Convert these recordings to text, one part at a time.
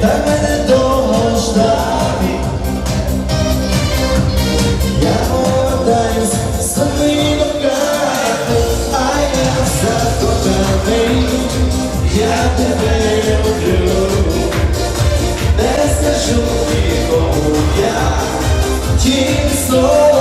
так мене довго. Я повертаюсь з твоїми руками, а я закоханий, я тебе люблю, не скажу нікому я тім словом.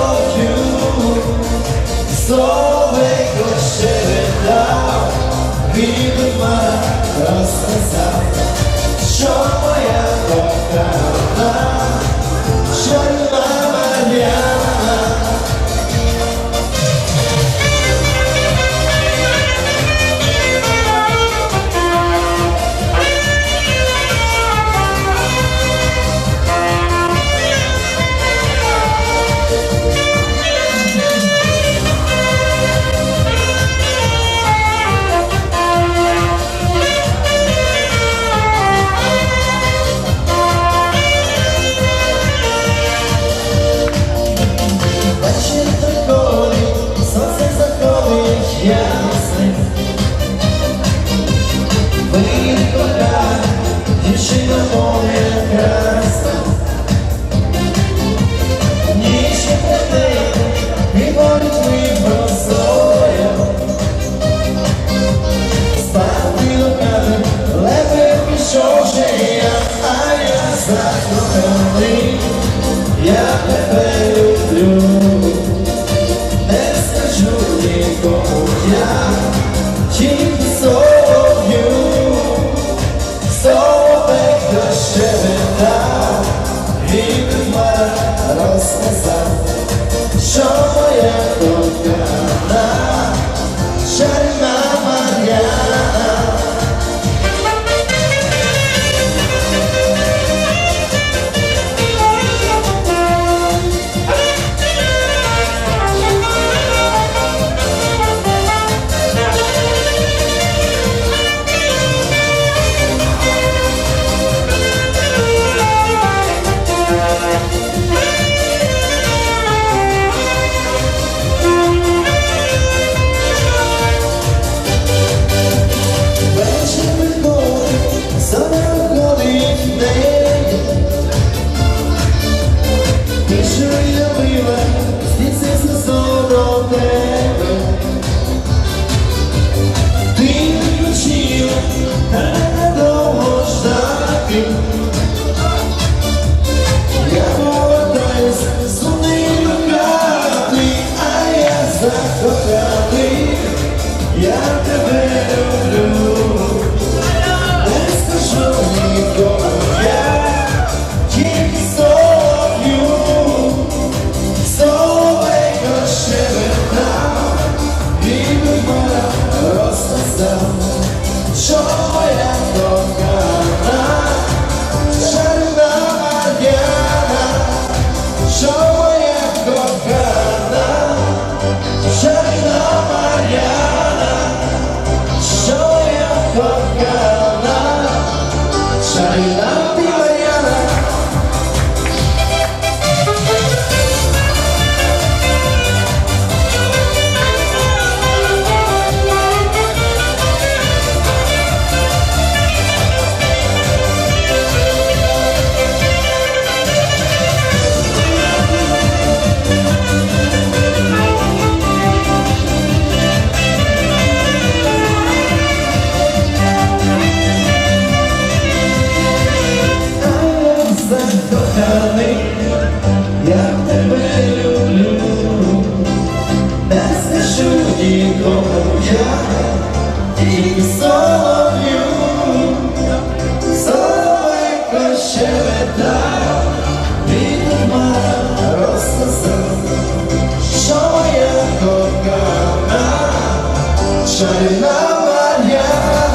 Seven. певний, я тебе люблю, не скажу нікому я тільки солов'ю, соловейко щебета, від що моя кохана, чайна Мар'я.